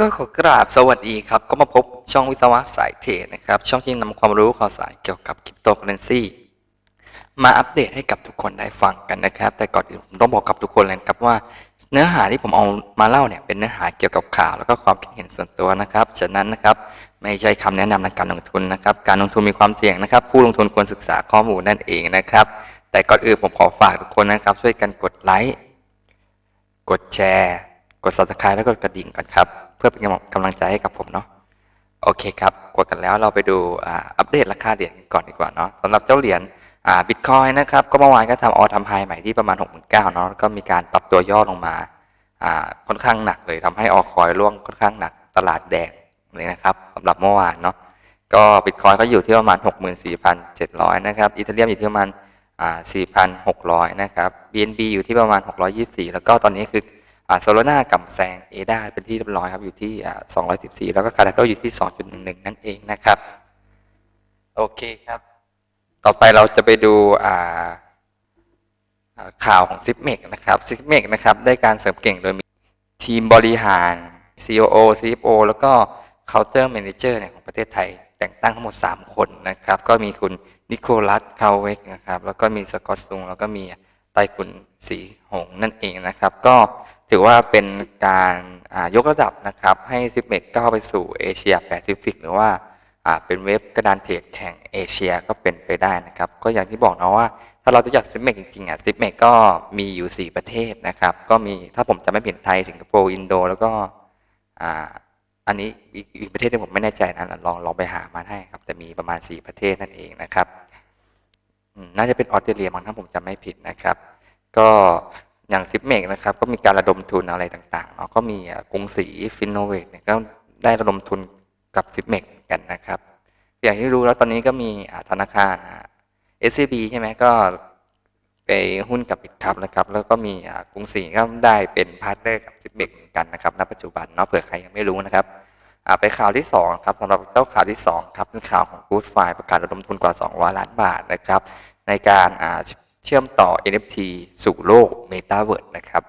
ก็ขอกราบสวัสดีครับ ก็มาพบช่องวิศวะสายเทรดนะครับ ช่องที่นำความรู้ข่าวสารเกี่ยวกับคริปโตเคอเรนซีมาอัปเดตให้กับทุกคนได้ฟังกันนะครับ แต่ก่อนอื่นผมต้องบอกกับทุกคนเลยครับว่า เนื้อหาที่ผมเอามาเล่าเนี่ยเป็นเนื้อหาเกี่ยวกับข่าวแล้วก็ความคิดเห็นส่วนตัวนะครับ ฉะนั้นนะครับไม่ใช่คำแนะนำในการลงทุนนะครับ การลงทุนมีความเสี่ยงนะครับ ผู้ลงทุนควรศึกษาข้อมูลนั่นเองนะครับ แต่ก่อนอื่นผมขอฝากทุกคนนะครับ ช่วยกันกดไลค์กดแชร์ กด subscribe แล้วก็กดกระดิ่งก่อนครับ เพื่อเป็นกำลังใจให้กับผมเนาะโอเคครับกดกันแล้วเราไปดูอัปเดตราคาเหรียญก่อนดีกว่าเนาะสำหรับเจ้าเหรียญบิตคอยนะครับก็เมื่อวานก็ทำออทำไฮใหม่ที่ประมาณ 6 9 0 0เนาะก็มีการปรับตัวย่อลงมาค่อนข้างหนักเลยทำให้ออคอยร่วงค่อนข้างหนักตลาดแดงเลยนะครับสำหรับเมื่อวานเนาะก็บิตคอยก็อยู่ที่ประมาณ 64,700 นะครับอีเทเรียมอยู่ที่ประมาณอ่า4,600 นะครับ BNB อยู่ที่ประมาณ 624 แล้วก็ตอนนี้คือ โซโลนากำแซงเอดาเป็นที่เรียบร้อยครับอยู่ที่อ่า214 แล้วก็คาร์ดโดอยู่ที่ 2.11 นั่นเองนะครับ โอเคครับ ต่อไปเราจะไปดูข่าวของซิปเมกนะครับซิปเมกนะครับได้การเสริมเก่งโดยมีทีมบริหาร COO CFO แล้วก็ Counter Manager เนี่ยของประเทศไทย แต่งตั้งทั้งหมด 3 คนนะครับ ก็มีคุณนิโคลัสคาเวกนะครับ แล้วก็มีสกอตซุงแล้วก็มีไต้คุณสีหงนั่นเองนะครับ ก็ ถือว่าเป็นการยกระดับนะครับให้ซิปเมกก้าวไปสู่เอเชียแปซิฟิกหรือว่าเป็นเว็บกระดานเทรดแข่งเอเชียก็เป็นไปได้นะครับ ก็อย่างที่บอกนะว่า ถ้าเราจะอยากซิปเมกจริงๆอะซิปเมกก็มีอยู่ 4 ประเทศนะครับ ก็มีถ้าผมจะไม่ผิดไทย สิงคโปร์อินโด แล้วก็อันนี้อีกประเทศที่ผมไม่แน่ใจนะลองลองไปหามาให้ครับแต่มีประมาณ 4 ประเทศนั่นเองนะครับ น่าจะเป็นออสเตรเลียมั้งถ้าผมจำไม่ผิดนะครับ ก็ อย่างซิปเมกนะครับก็มีการระดมทุนอะไรต่างๆเนาะก็มีกรุงศรีฟินโนเวทเนี่ยก็ได้ระดมทุนกับซิปเมกกันนะครับ อย่างที่รู้แล้วตอนนี้ก็มีธนาคารอ่า SCB ใช่ไหมก็ไปหุ้นกับบิตครับนะครับ แล้วก็มีกรุงศรีก็ได้เป็นพาร์ทเนอร์กับซิปเมกเหมือนกันนะครับณปัจจุบันเนาะเผื่อใครยังไม่รู้นะครับไปข่าวที่สองครับสำหรับเจ้าข่าวที่สองครับเป็นข่าวของ Good f i ประกาศระดมทุนกว่า200ล้านบาทนะครับ ในการ เชื่อมต่อ NFT สู่โลก Metaverse นะครับ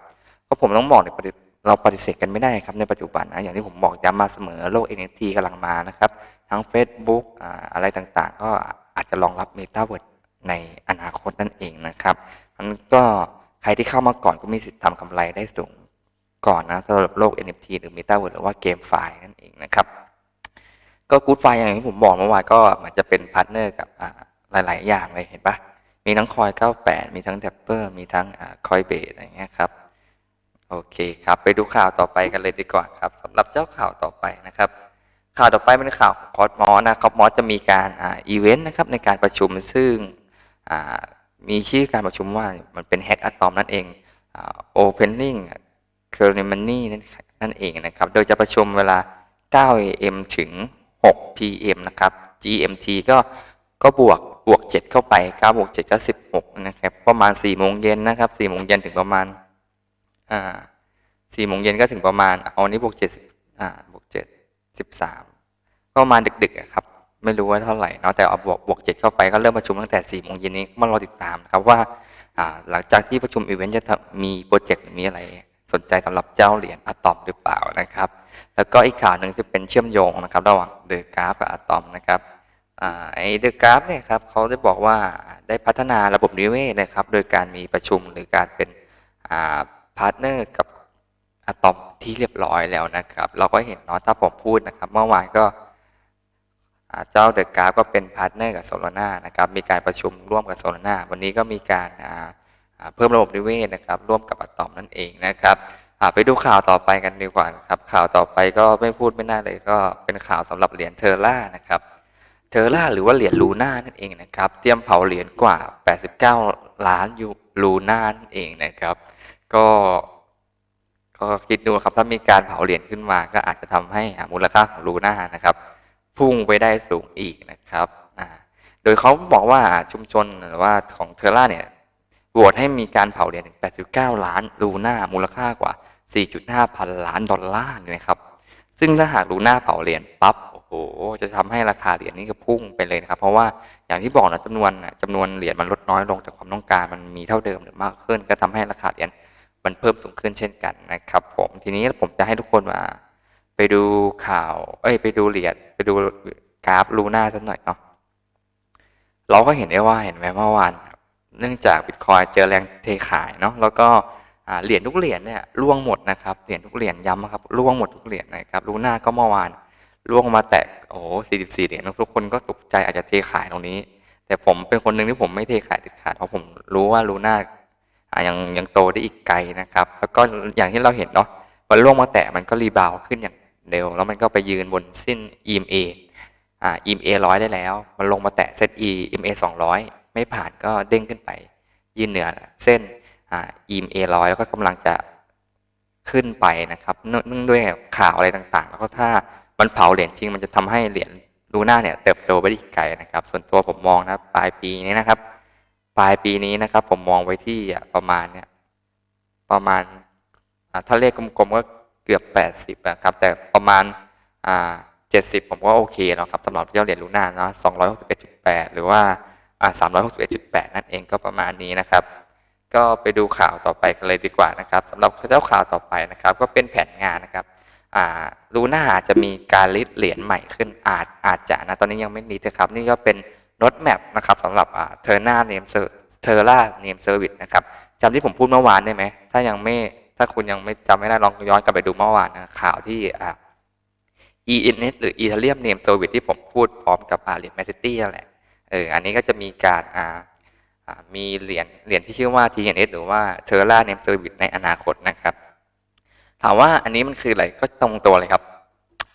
ก็ผมต้องบอกในประเด็นเราปฏิเสธกันไม่ได้ครับในปัจจุบันนะอย่างที่ผมบอกย้ำมาเสมอโลก NFT กำลังมานะครับ ทั้ง Facebook อะไรต่างๆ ก็อาจจะรองรับ Metaverse ในอนาคตนั่นเองนะครับมันก็ใครที่เข้ามาก่อนก็มีสิทธิ์ทำกำไรได้สูงก่อนนะสำหรับโลก NFT หรือ Metaverse หรือว่าเกมไฟล์นั่นเองนะครับ ก็กู๊ดไฟล์อย่างที่ผมบอกเมื่อวานก็มือนจะเป็นพาร์ทเนอร์กับหลาย ๆ อย่างเลยเห็นปะ มีทั้งคอย 98 มีทั้งแท็ปเปอร์มีทั้งคอยเบสอะไรเงี้ยครับ โอเคครับ ไปดูข่าวต่อไปกันเลยดีกว่าครับสำหรับเจ้าข่าวต่อไปนะครับ ข่าวต่อไปเป็นข่าวของคอสมอนะคอสมอจะมีการอ่าอีเวนต์นะครับในการประชุมซึ่งอ่ามีชื่อการประชุมว่ามันเป็นแฮกอะตอมนั่นเองอ่า opening ceremony นั่นนั่นเองนะครับ โดยจะประชุมเวลา 9 AM ถึง 6 PM นะครับ GMT ก็ก็บวก บวก7เข้าไป9บวก7ก็16นะครับ ประมาณ4โมงเย็นนะครับ4โมงเย็นถึงประมาณอ่า4โมงเย็นก็ถึงประมาณเอาอันนี้บวก7อ่าบวก7 13ก็ประมาณดึกๆครับ ไม่รู้ว่าเท่าไหร่เนาะแต่เอาบวกบวก7เข้าไปก็เริ่มประชุมตั้งแต่4โมงเย็นนี้มารอติดตามครับว่าอ่าหลังจากที่ประชุมอีเวนต์จะมีโปรเจกต์หรือมีอะไรสนใจสำหรับเจ้าเหรียญอะตอมหรือเปล่านะครับ แล้วก็อีกข่าวหนึ่งจะเป็นเชื่อมโยงนะครับ ระหว่างเดอะกราฟกับอะตอมนะครับ ไอเดอะกราฟเนี่ยครับเขาได้บอกว่าได้พัฒนาระบบนิเวศนะครับ โดยการมีประชุมหรือการเป็นพาร์ทเนอร์กับอะตอมที่เรียบร้อยแล้วนะครับ เราก็เห็นเนาะถ้าผมพูดนะครับ เมื่อวานก็เจ้าเดอะกราฟก็เป็นพาร์ทเนอร์กับโซลาร่านะครับมีการประชุมร่วมกับโซลาร่าวันนี้ก็มีการเพิ่มระบบนิเวศนะครับ ร่วมกับอะตอมนั่นเองนะครับไปดูข่าวต่อไปกันดีกว่านะครับข่าวต่อไปก็ไม่พูดไม่น่าเลยก็เป็นข่าวสำหรับเหรียญเทอร่านะครับ เทอร่าหรือว่าเหรียญลูน่านั่นเองนะครับ เตรียมเผาเหรียญกว่า 89 ล้านยูลูน่านั่นเองนะครับ ก็ก็คิดดูครับถ้ามีการเผาเหรียญขึ้นมาก็อาจจะทำให้มูลค่าของลูน่านะครับ พุ่งไปได้สูงอีกนะครับโดยเขาบอกว่าชุมชนหรือว่าของเทอร่าเนี่ยโหวตให้มีการเผาเหรียญถึง 89 ล้านลูน่ามูลค่ากว่า 4.5 พันล้านดอลลาร์เลยนะครับ ซึ่งถ้าหากลูน่าเผาเหรียญปั๊บ โอ้โหจะทำให้ราคาเหรียญนี่ก็พุ่งไปเลยนะครับ เพราะว่าอย่างที่บอกนะจำนวนจำนวนเหรียญมันลดน้อยลงแต่ความต้องการมันมีเท่าเดิมหรือมากขึ้น ก็ทำให้ราคาเหรียญมันเพิ่มสูงขึ้นเช่นกันนะครับ ผมทีนี้ผมจะให้ทุกคนมาไปดูข่าว เอ้ย ไปดูเหรียญไปดูกราฟลูน่าสักหน่อยเนาะเราก็เห็นได้ว่าเห็นไหมเมื่อวานเนื่องจากบิตคอยเจอแรงเทขายเนาะแล้วก็เหรียญทุกเหรียญเนี่ยร่วงหมดนะครับเหรียญทุกเหรียญย้ำนะครับร่วงหมดทุกเหรียญนะครับลูน่าก็เมื่อวาน ร่วงมาแตะโอ้โห44เหรียญทุกคนก็ตกใจอาจจะเทขายตรงนี้ แต่ผมเป็นคนหนึ่งที่ผมไม่เทขายเด็ดขาดเพราะผมรู้ว่าลูน่าอ่ายังยังโตได้อีกไกลนะครับ แล้วก็อย่างที่เราเห็นเนาะมันร่วงมาแตะมันก็รีบาวขึ้นอย่างเร็ว แล้วมันก็ไปยืนบนสิ้น EMA อ่า EMA ร้อยได้แล้ว มันลงมาแตะเส้น E EMA สองร้อยไม่ผ่านก็เด้งขึ้นไป ยืนเหนือเส้นอ่า EMA ร้อยแล้วก็กำลังจะขึ้นไปนะครับนื่องเนื่องด้วยข่าวอะไรต่างๆ แล้วก็ถ้า มันเผาเหรียญจริง มันจะทำให้เหรียญลูน่าเนี่ยเติบโตไปได้อีกไกลนะครับ ส่วนตัวผมมองนะปลายปีนี้นะครับ ปลายปีนี้นะครับ ผมมองไว้ที่ประมาณเนี่ยประมาณถ้าเลขกลมๆก็เกือบ 80นะครับ แต่ประมาณอ่า70ผมก็โอเคแล้วครับสำหรับเจ้าเหรียญลูน่าเนาะ261.8หรือว่าอ่า361.8นั่นเองก็ประมาณนี้นะครับ ก็ไปดูข่าวต่อไปกันเลยดีกว่านะครับสำหรับเจ้าข่าวต่อไปนะครับ ก็เป็นแผนงานนะครับ ลูน่าอาจจะมีการลิสเหรียญใหม่ขึ้นอาจอาจจะนะตอนนี้ยังไม่ลิสต์นะครับ นี่ก็เป็นรถแมพนะครับสำหรับเทอร์นาเนมเเทอร์ล่าเนมเซอร์วิสนะครับจำที่ผมพูดเมื่อวานได้ไหมถ้ายังไม่ถ้าคุณยังไม่จำไม่ได้ลองย้อนกลับไปดูเมื่อวานนะข่าวที่อ่า ENS หรือ Ethereum Name Service ที่ผมพูดพร้อมกับเหรียญ m a ซิตี้นั่นแหละเอออันนี้ก็จะมีการอ่ามีเหรียญเหรียญที่ชื่อว่า TNS หรือว่า Terra Name Service ในอนาคตนะครับ ถามว่าอันนี้มันคืออะไรก็ตรงตัวเลยครับ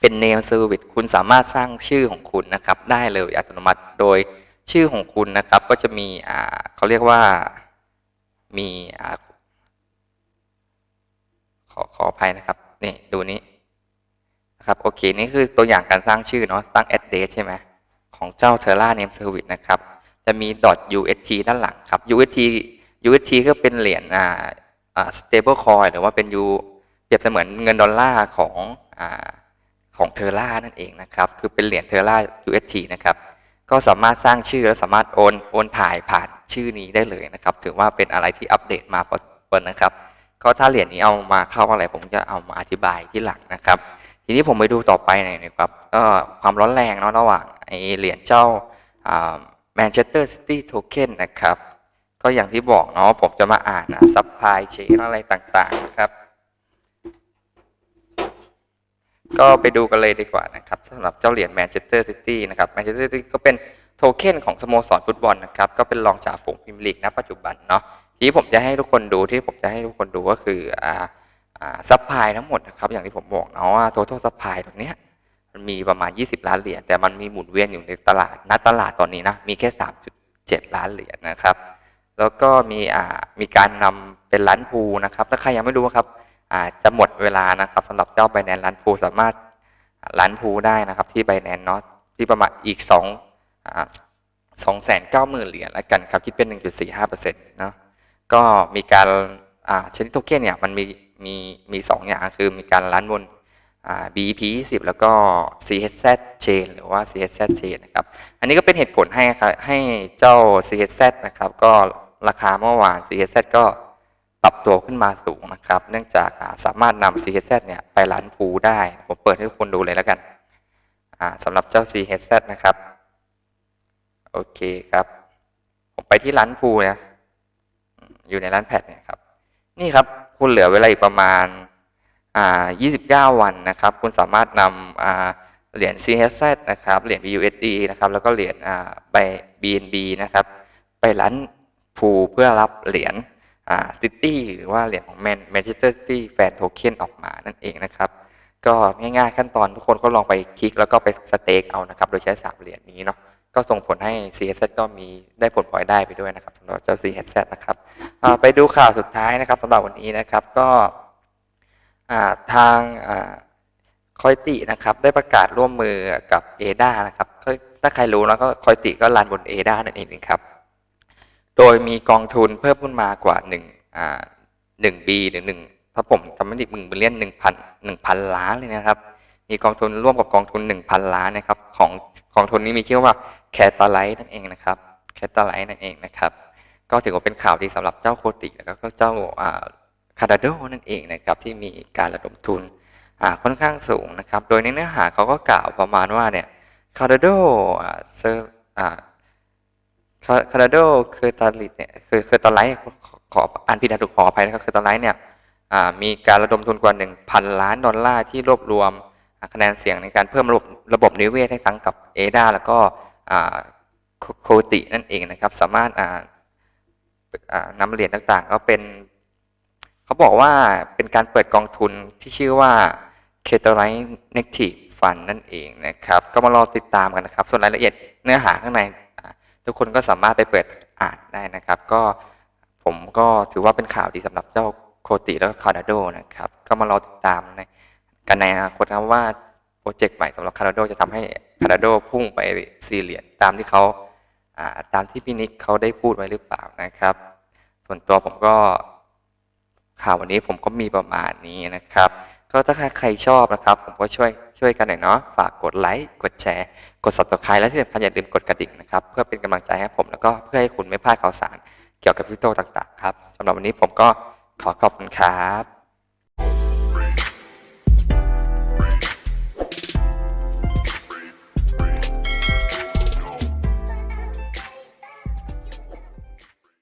เป็น Name Service คุณสามารถสร้างชื่อของคุณนะครับ ได้เลยอัตโนมัติโดยชื่อของคุณนะครับ ก็จะมีอ่าเขาเรียกว่ามีอ่าขอขออภัยนะครับนี่ดูนี้นะครับโอเคนี่คือตัวอย่างการสร้างชื่อเนาะตั้ง address ใช่ไหมของเจ้า Terra Name Service นะครับ จะมี .UST ด้านหลังครับ UST UST ก็เป็นเหรียญอ่าอ่า stable coin หรือว่าเป็น U รียบเสมือนเงินดอลลาร์ของอของเทอร่านั่นเองนะครับ คือเป็นเหรียญเทอร่า UST นะครับ ก็สามารถสร้างชื่อและสามารถโอนโอนถ่ายผ่านชื่อนี้ได้เลยนะครับ ถือว่าเป็นอะไรที่อัปเดตมาพอสมควรนะครับ ก็ถ้าเหรียญนี้เอามาเข้าอะไร ผมจะเอามาอธิบายที่หลังนะครับ ทีนี้ผมไปดูต่อไปหน่อยนะครับก็ความร้อนแรงเนาะระหว่างไอเหรียญเจ้าแมนเชสเตอร์ซิตี้โทเค็นนะครับ ก็อย่างที่บอกเนาะผมจะมาอ่านนะซัพพลายเชนอะไรต่างๆนะครับ ก็ไปดูกันเลยดีกว่านะครับสำหรับเจ้าเหรียญแมนเชสเตอร์ซิตี้นะครับแมนเชสเตอร์ซิตี้ก็เป็นโทเค็นของสโมสรฟุตบอลนะครับก็เป็นรองจ่าฝูงพรีเมียร์ลีกณปัจจุบันเนาะที่ผมจะให้ทุกคนดูที่ผมจะให้ทุกคนดูก็คืออ่าซัพพลายทั้งหมดนะครับอย่างที่ผมบอกเนาะว่า total supply ตรงเนี้ยมันมีประมาณ 20 ล้านเหรียญแต่มันมีหมุนเวียนอยู่ในตลาดณตลาดตอนนี้นะมีแค่ 3.7 ล้านเหรียญนะครับ แล้วก็มีอ่ามีการนำเป็นล้านพูนะครับถ้าใครยังไม่รู้ครับ จะหมดเวลานะครับสำหรับเจ้าไบแนนล้านพูสามารถล้านพูได้นะครับที่ไบแนนเนาะที่ประมาณอีก2อ่าสองแสนเก้าหมื่นเหรียญแล้วกันครับคิดเป็น 1.45เปอร์เซ็นต์เนาะก็มีการชนิดโทเค็นเนี่ยมันมีมีมีสองอย่างคือมีการล้านบน BEP 20แล้วก็ CHZ chain หรือว่า CHZ chain นะครับ อันนี้ก็เป็นเหตุผลให้ให้เจ้า CHZ นะครับ ก็ราคาเมื่อวาน CHZ ก็ ปรับตัวขึ้นมาสูงนะครับ เนื่องจากสามารถนำ CHZ เนี่ยไปรันพูได้ ผมเปิดให้ทุกคนดูเลยแล้วกันสำหรับเจ้า CHZ นะครับ โอเคครับ ผมไปที่ร้านพูนะอยู่ในร้านแพดเนี่ยครับ นี่ครับ คุณเหลือเวลาอีกประมาณ 29 วันนะครับ คุณสามารถนำเหรียญ CHZ นะครับ เหรียญ BUSD นะครับ แล้วก็เหรียญใบ BNB นะครับ ไปร้านพูเพื่อรับเหรียญ อ่า City หรือว่าเหรียญของ Man Manchester City Fan Token ออกมานั่นเองนะครับ ก็ง่ายๆขั้นตอนทุกคนก็ลองไปคลิกแล้วก็ไปสเต็กเอานะครับ โดยใช้สามเหรียญนี้เนาะก็ส่งผลให้ CHZ ก็มีได้ผลพลอยได้ไปด้วยนะครับสำหรับเจ้า CHZ นะครับไปดูข่าวสุดท้ายนะครับสำหรับวันนี้นะครับก็ทางคอยตินะครับได้ประกาศร่วมมือกับ ADA นะครับก็ถ้าใครรู้แล้วก็คอยติก็รันบน ADA นั่นเองครับ โดยมีกองทุนเพิ่มขึ้นมากว่า1อ่า1 B หรือ1ถ้าผมจำไม่ผิดมึงเป็นเล่น1,000 1,000ล้านเลยนะครับ มีกองทุนร่วมกับกองทุน1,000ล้านนะครับ ของกองทุนนี้มีชื่อว่าแคตาไลท์นั่นเองนะครับแคตาไลท์นั่นเองนะครับ ก็ถือว่าเป็นข่าวดีสำหรับเจ้าโคติแล้วก็เจ้าอ่าคาร์ดาโดนั่นเองนะครับที่มีการระดมทุนอ่าค่อนข้างสูงนะครับ โดยในเนื้อหาเขาก็กล่าวประมาณว่าเนี่ยคาร์โดอ่าเซอร์ คาร์โดคือตาลิตเนี่ยคือคือตาไลท์ขออ่านผิดนะถูกขออภัยนะครับคือตาไลท์เนี่ยมีการระดมทุนกว่า 1,000 ล้านดอลลาร์ที่รวบรวมคะแนนเสียงในการเพิ่มระบบระบบนิเวศให้ทั้งกับเอดาแล้วก็โคตินั่นเองนะครับ สามารถนำเหรียญต่างๆ ก็เป็น เขาบอกว่าเป็นการเปิดกองทุนที่ชื่อว่า c a t e r i n e Native Fund นั่นเองนะครับ ก็มารอติดตามกันนะครับ ส่วนรายละเอียดเนื้อหาข้างใน ทุกคนก็สามารถไปเปิดอ่านได้นะครับ ก็ผมก็ถือว่าเป็นข่าวดีสำหรับเจ้าโคติแล้วก็คาร์ดาโดนะครับ ก็มารอติดตามในกันในอนาคตครับว่าโปรเจกต์ใหม่สำหรับคาร์ดาโดจะทำให้คาร์ดาโดพุ่งไปสี่เหรียญตามที่เขาตามที่พี่นิกเขาได้พูดไว้หรือเปล่านะครับ ส่วนตัวผมก็ข่าววันนี้ผมก็มีประมาณนี้นะครับ ก็ถ้าใครชอบนะครับ ผมก็ช่วยช่วยกันหน่อยเนาะฝากกดไลค์กดแชร์ กด subscribe และที่สำคัญอย่าลืมกดกระดิ่งนะครับเพื่อเป็นกำลังใจให้ผมแล้วก็เพื่อให้คุณไม่พลาดข่าวสารเกี่ยวกับคริปโตต่างๆครับสำหรับวันนี้ผมก็ขอขอบคุณครับ